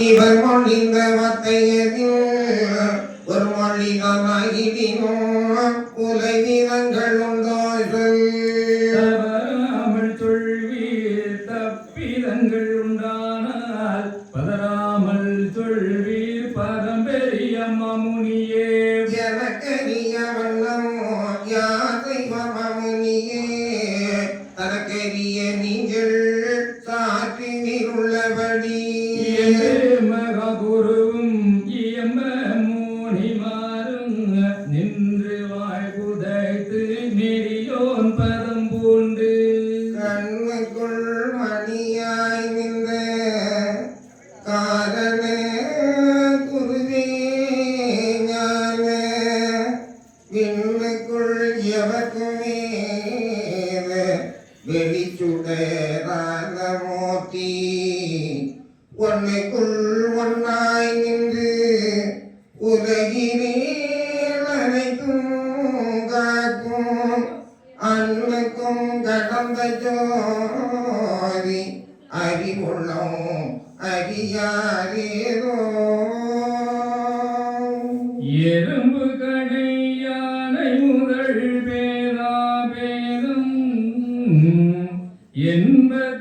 இவர் மொழிந்த வார்த்தையதில் ஒரு மொழிதானாகிடினோ உலகினங்கள் உண்டார்கள். தவறாமல் சொல்வீர் தப்பிதங்கள் உண்டானால் பதறாமல் சொல்வீர் ஒன்னைக்குள் ஒன்றாய் நின்று உலகினே அனைத்தும் காக்கும் அன்னுக்கும் கடந்த ஜோதி அறிவுள்ளோம் அறியாரேதோ எறும்பு கடை யானை முதல் பேரா பேரும் என்பது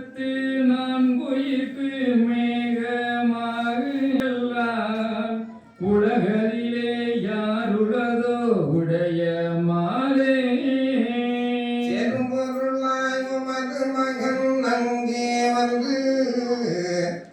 உலகிலே யாருளதோ உடைய மாலே. செரும்பொருளாய் உமது மகன் அங்கே வந்து.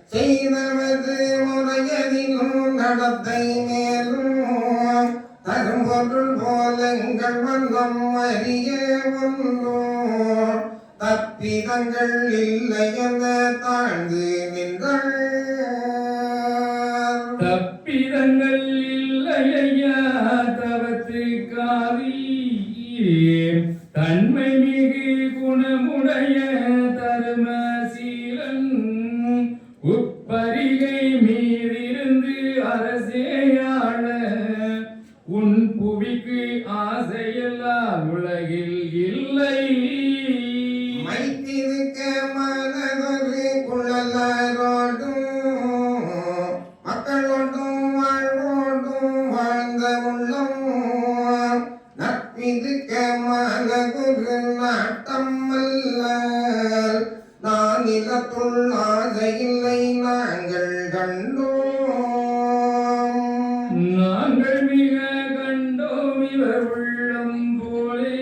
செய்தவது முறையதிலும் நடத்தை மேலும். தரும்பொருள் போலங்கள் வந்தம் அறிய வந்தோம். தப்பிதங்கள் இல்லை என தாழ்ந்து நின்றாள் தவத்துக்காரி தன்மை மிகு குணமுடைய தருமசீலன். உப்பரிகை மீதிருந்து அரசேயாள உன் புவிக்கு ஆசையல்லா உலகில் நாட்டம் அல்ல நான் இலத்துள் ஆசையில்லை நாங்கள் கண்டோம். நாங்கள் மிக கண்டோம் இவர் உள்ளம் போலே.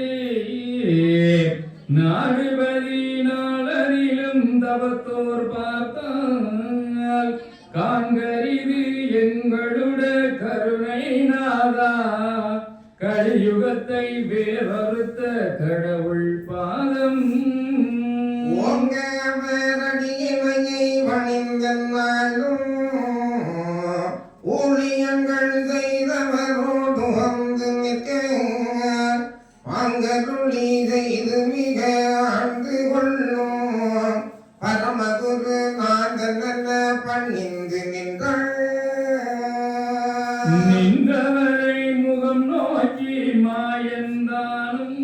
நாகபதி நாளரிலும் தவத்தோர் பார்த்தால் காண்கரிது எங்களுடைய கருணை நாதா. கலியுகத்தை வேறறுத்த கடவுள் செய்து மிக ஆண்டு கொள்ளும். பரமகுரு நாதன் நல்ல பணிந்து நின்றாள் நின்றவரை முகம் நோக்கி மாயந்தானும்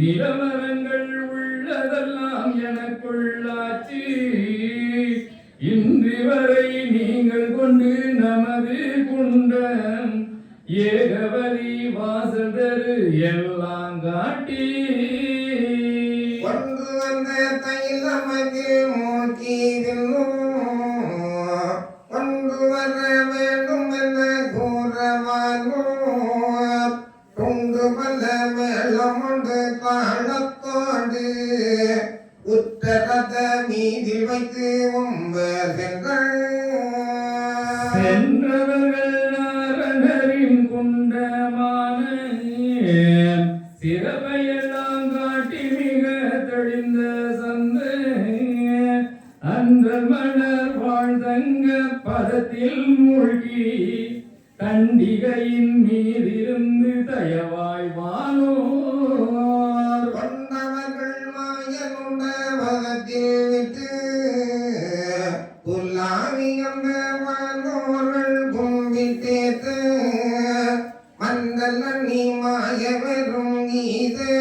நிலவரங்கள் உள்ளதெல்லாம் எனக்குள்ளாச்சு. இன்று வரை நீங்கள் கொண்டு நமது குண்டம் ஏகவரி வாசல் எல்லாம் காட்டி. கொண்டு வந்த தைலமது மூக்கி கொண்டு வர வேண்டும் என கூறவானோ கொண்டு வந்த மேளமுண்டு தாளத்தோடு உத்தரத மீதி வைத்து உம்பர் சென்றாள் வாழ்தங்க பதத்தில் மூழ்கி தண்டிகையின் மீதிருந்து தயவாய் வானோர். கொண்டவர்கள் மாயனுண்ட பதத்தில் விட்டு புல்லாவியந்த வானோர்கள் கும்பிட்டேத்து மந்தல் நீ மாய வெறும் நீதேவனும்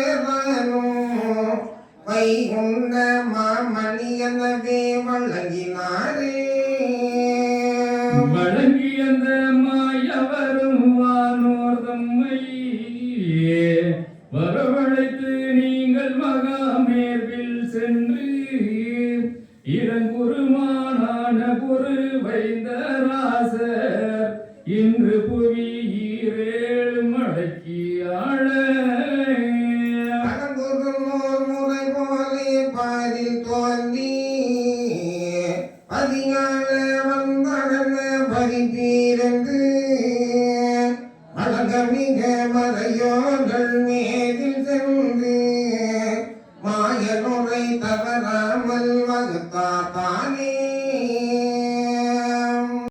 குருமானான குரு வைந்த ராசர் இன்று புவி ஈரேழு மடக்கி ஆள முறை போலே பாரில் தோன்றி பதியாள வந்தன பரிபீரந்து அழகமிக மறையோர்கள் மேதில் சென்று மாயனுரை தவறாமல் வகுத்தா தானே